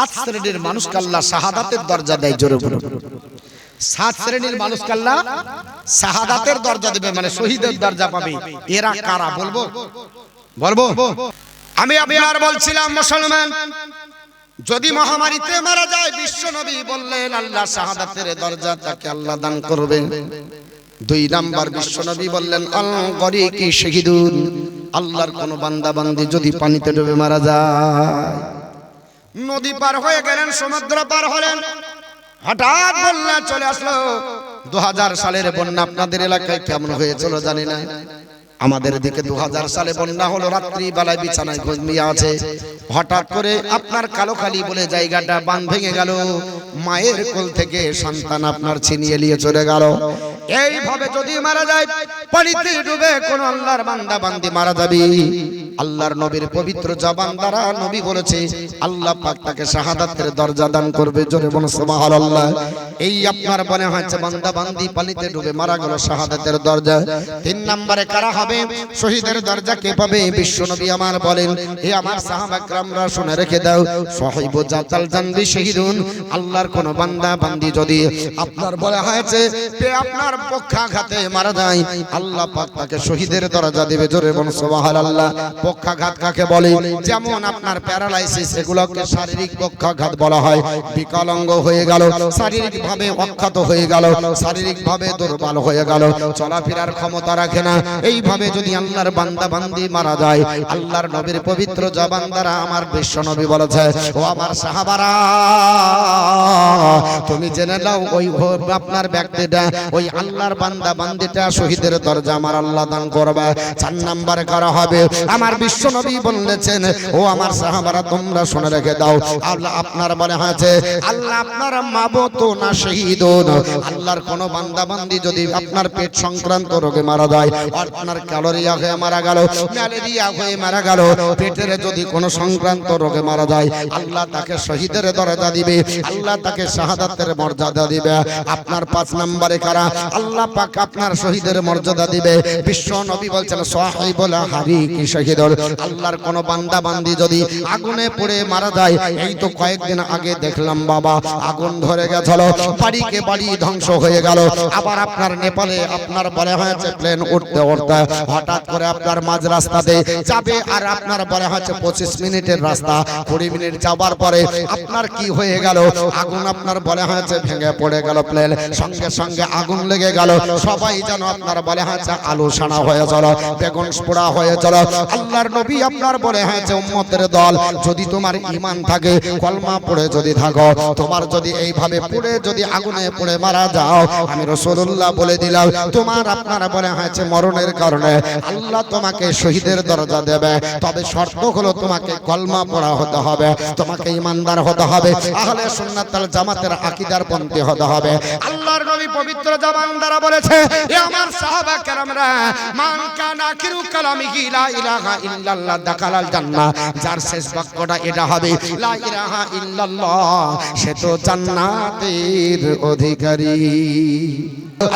সাত শ্রেণির মানুষকে আল্লাহ শাহাদাতের দরজা দেয় জোরে বলুন। সাত শ্রেণির মানুষকে আল্লাহ শাহাদাতের দরজা দেবে মানে শহীদের দরজা পাবে। এরা কারা বলব? বলব? আমি আপনার বলছিলাম, মুসলমান, যদি মহামারীতে মারা যায়, বিশ্ব নবী বললেন, আল্লাহ শাহাদাতের দরজা তাকে আল্লাহ দান করবেন দুই নাম্বার, বিশ্ব নবী বললেন গরি কি শহীদুন, আল্লাহর কোন বান্দা বান্দি যদি পানিতে ডুবে মারা যায়। নদী পার হয়ে গেলেন, সমুদ্র পার হলেন। হঠাৎ বন্যা চলে আসলো। দু হাজার সালের বন্যা আপনাদের এলাকায় কেমন হয়েছিল জানি না। আমাদের দিকে দু হাজার সালে বন্যা হলো রাত্রি বেলায় বিছানায় ঘুমিয়ে আছে। হঠাৎ করে আপনার কালোখালি বলে জায়গাটা বান ভেঙে গেল। মায়ের কোল থেকে সন্তান আপনার ছিনিয়ে নিয়ে চলে গেল। এইভাবে যদি মারা যায় পানিতে ডুবে কোন আল্লাহর বান্দা বান্দি মারা যাবে। আল্লাহর নবীর পবিত্র জবান দ্বারা নবী বলেছে, আল্লাহ পাক তাকে শাহাদাতের দরজা দান করবে। জোরে বলুন, সুবহানাল্লাহ। এই আপনার মনে হয়েছে বান্দা বান্দি পানিতে ডুবে মারা গেল শাহাদাতের দরজা? তিন নম্বরে কারা হবে? শহীদের দরজা কে পাবে? বিশ্ব নবী আমার বলেন, হে আমার সাহাবাকরামরা, শুনে রেখে দাও। সাহিব জাতাল জানবি শহীদুন, আল্লাহর কোন বান্দা বান্দি যদি আপনার বলা হয়েছে যে আপনার পক্ষাঘাতে মারা যায়। আল্লাহ পাক তাকে শহীদের দরজা দেবে জোরে বন সুবহানাল্লাহ। পক্ষাঘাত কাকে বলে? যেমন আপনার প্যারালাইসিস, এগুলোকে শারীরিক পক্ষাঘাত বলা হয়। বিকলাঙ্গ হয়ে গেল। শারীরিক ভাবে অক্ষত হয়ে গেল শারীরিক ভাবে দুর্বল হয়ে গেল, চলাফেরার ক্ষমতা রাখে না। এইভাবে যদি আল্লাহর বান্দা বান্দি মারা যায়, আল্লাহর নবীর পবিত্র জবান দ্বারা আমার বিশ্ব নবী বলেছে, ও আমার সাহাবারা, তুমি জেনে নাও, ওই আপনার ব্যক্তিটা, ওই আল্লাহর বান্দা বান্দিটা শহীদের দরজা আমার আল্লাহ দান করবে। চার নাম্বারে করা হবে, আমার বিশ্ব নবী বলেছেন, ও আমার সাহাবারা, তোমরা শুনে রেখে দাও। আল্লাহ আপনার বলে হয়েছে, আল্লাহ আপনার মাবত না শহীদ আল্লাহর কোন বান্দা বান্দি যদি আপনার পেট সংক্রান্ত রোগে মারা যায় আপনার ক্যালোরিয়া হয়ে মারা গেল, ম্যালেরিয়া হয়ে মারা গেল, পেটের যদি কোনো সংক্রান্ত রোগে মারা যায়, আল্লাহ তাকে শহীদের দরজা দিবে, আল্লাহ তাকে শাহাদাতের মর্যাদা দিবে। আপনার পাঁচ নম্বরে কারা? আল্লাহ পাক আপনার শহীদের মর্যাদা দিবে। বিশ্ব নবী বলছেন, সাহিবুল হারি কি শহীদুল। আল্লাহর কোন বান্দা বান্দি যদি আগুনে পড়ে মারা যায়, এই তো কয়েকদিন আগে দেখলাম বাবা, আগুন ধরে গেছিল। বাড়িকে বাড়ি ধ্বংস হয়ে গেল। আবার আপনার নেপালে আপনার বলে হয়েছে প্লেন উঠতে উঠতে হঠাৎ করে আপনার মাঝ রাস্তাতে যাবে আর আপনার বলে হচ্ছে পঁচিশ মিনিটের রাস্তা। কুড়ি মিনিট যাবার পরে আপনার কি হয়ে গেল? আগুন আপনার বলে হয়েছে ভেঙে পড়ে গেল প্লেন সঙ্গে সঙ্গে আগুন লেগে গেল। সবাই যেন আপনার বলে হয়েছে আলু সানা হয়ে চল, বেগুন পোড়া হয়ে চল। আল্লাহর নবী আপনার বলে হয়েছে উম্মতের দল। যদি তোমার ইমান থাকে, কলমা পড়ে যদি থাকো। তোমার যদি এইভাবে পুড়ে যদি আগুনে পুড়ে মারা যাও, আমি রসুল্লাহ বলে দিলাম, তোমার আপনার বলে হয়েছে মরণের কারণে, আল্লাহ তোমাকে শহীদের দরজা দেবে, তবে শর্ত হলো তোমাকে কলমা পড়া হতে হবে, তোমাকে ইমানদার হতে হবে, আহলে সুন্নাতাল জামাতের আকীদার পন্থী হতে হবে। আল্লাহর নবী পবিত্র জবান দ্বারা বলেছে, এ আমার সাহাবা কেরামরা, মান কানা আখিরু কালামিহি লা ইলাহা ইল্লাল্লাহ, দাখালাল জান্নাহ। যার শেষ বাক্যটা এটা হবে, লা ইলাহা ইল্লাল্লাহ, সে তো জান্নাতের অধিকারী।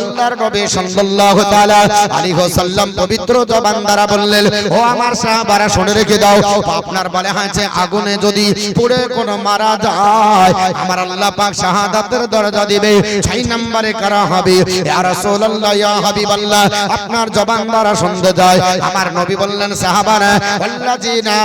আল্লাহর নবী সাল্লাল্লাহু তাআলা আলাইহি ওয়াসাল্লাম পবিত্র জবান দ্বারা বললেন, ও আমার সাহাবারা, শুনে রেখে দাও আপনার বলে হয়েছে, আগুনে যদি পুড়ে কোন মারা যায়, আমার আল্লাহ পাক শাহাদাতের দরজা দিবে ছয় নম্বরে করা হবে? ইয়া রাসূলুল্লাহ, ইয়া হাবিবাল্লাহ, আপনার জবান দ্বারা শুনতে যায়। আমার নবী বললেন, সাহাবারা, ওয়াল্লাযিনা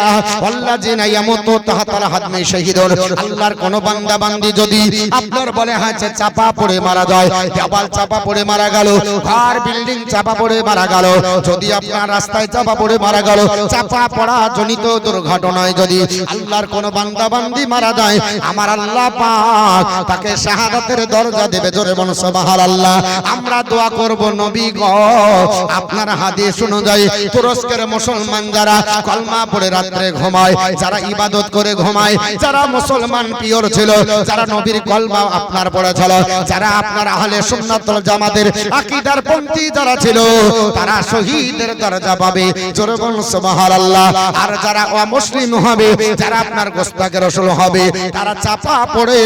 ওয়াল্লাযিনা ইয়ামুতু তাহতাল হাদমি শহীদুন, আল্লাহর কোন বান্দা বান্দি যদি আপনার বলে হয়েছে চাপা পড়ে মারা যায়। দেওয়াল চাপা পড়ে মারা গেল, ঘর, বিল্ডিং চাপা পড়ে মারা গেল। যদি আপনার রাস্তায় চাপা পড়ে মারা গেল, চাপা পড়া জনিত দুর্ঘটনায় যদি আল্লাহর কোন বান্দা বান্দি মারা যায়, আমার আল্লাহ পাক তাকে শাহাদাতের দরজা দেবে জোরে বল সুবহানাল্লাহ। আমরা দোয়া করব, নবী গো, আপনার হাদিস অনুযায়ী তুরস্কের মুসলমান যারা কলমা পড়ে রাত্রে ঘুমায়, যারা ইবাদত করে ঘুমায়, যারা মুসলমান পিওর ছিল, যারা নবীর কলমা আপনার পড়েছিল যারা আপনার আহলে সুন্নাতুল জামাতের আকীদার পন্থী যারা ছিল, তারা শহীদের দরজা পাবে। জোরে বলুন, সুবহানাল্লাহ। আর যারা অমুসলিম হবে, যারা আপনার গোস্তাকে রসুল হবে, তারা চাপা পড়ে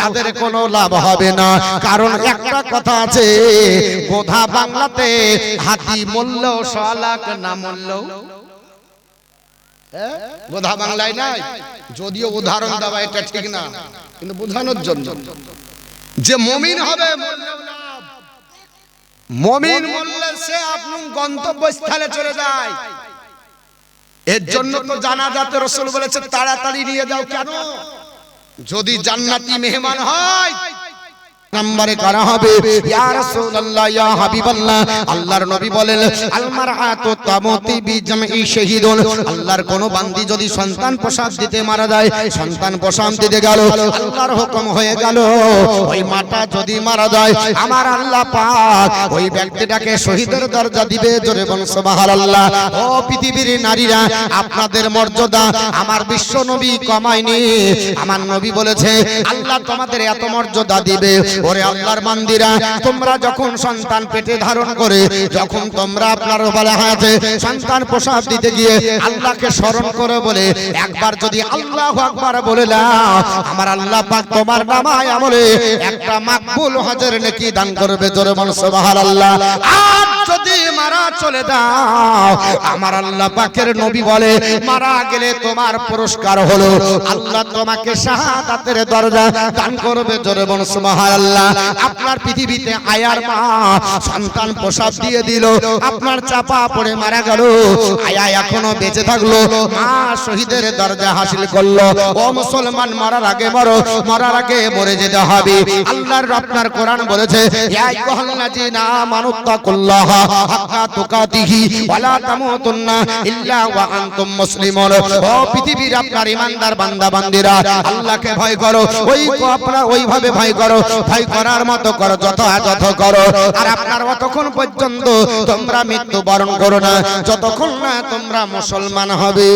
তাদের কোনো লাভ হবে না। কারণ একটা কথা আছে, বোধা বাংলাতে হাতি মূল্য সলাক না মূল্য। হ্যাঁ? বোধা বাংলায় নাই? যদিও উদাহরণ দেওয়া এটা ঠিক না, কিন্তু বোঝানোর জন্য। যে মমিন হবে। মমিন বললে সে আপনি গন্তব্যস্থলে চলে যায়। এর জন্য তো জানা যাতে রসুল বলেছে, তাড়াতাড়ি নিয়ে যাও কেন? যদি জান্নাতি মেহমান হয় নম্বরে করা হবে। ইয়া রাসূলুল্লাহ, ইয়া হাবিবাল্লাহ। আল্লাহর নবী বলেন আল মারআতু তামুতি বিজামই শাহীদুন। আল্লাহর কোন বান্দি যদি সন্তান প্রসব দিতে মারা যায়, সন্তান প্রসব দিতে গেল, আল্লাহর হুকুম হয়ে গেল। ওই মাটা যদি মারা যায়, আমার আল্লাহ পাক ওই ব্যক্তিটাকে শহীদের দরজা দিবে জোরে বল সুবহানাল্লাহ। ও পৃথিবীর নারীরা, আপনাদের মর্যাদা আমার বিশ্ব নবী কমায়নি। আমার নবী বলেছে, আল্লাহ তোমাদের এত মর্যাদা দিবে। ওরে আল্লাহর মন্দিরা, তোমরা যখন সন্তান পেটে ধারণ করে, যখন তোমরা আপনার বলা হয়েছে সন্তান প্রসাদ দিতে গিয়ে আল্লাহকে স্মরণ করে বলে, একবার যদি আল্লাহ আকবার বলে নাও আমার আল্লাহ পাক তোমার নামায় আমলে একটা মাকবুল হজের নেকি দান করবে জোরে বল সুবহানাল্লাহ। আর যদি মারা চলে দাও আমার আল্লাহ পাকের নবী বলে, মারা গেলে তোমার পুরস্কার হলো। আল্লাহ তোমাকে শাহাদাতের দরজা দান করবে জোরে বল সুবহানাল্লাহ। আপনার পৃথিবীতে আয়ার মা সন্তান প্রসাদ দিয়ে দিল, আপনার চাপা পড়ে মারা গেল, আয়া এখনও বেঁচে থাকল, মা শহীদের দরজা হাসিল করল, ও মুসলমান মরার আগে মরো, মরার আগে মরে যেতে হবে। আল্লাহর আপনার কোরআন বলেছে হাক্কা তুকাতিহি তামুতুন্না ইল্লা ওয়া আনতুম মুসলিমুন। ও পৃথিবীর আপনার ইমানদার বান্দা বান্দিরা আল্লাহকে ভয় করো, ওই আপনারা ওইভাবে ভয় করো। ভয় করার মতো করো যত যত করো। আর আপনার অতক্ষণ পর্যন্ত তোমরা মৃত্যু বরণ করো না, যতক্ষণ না তোমরা মুসলমান হবে।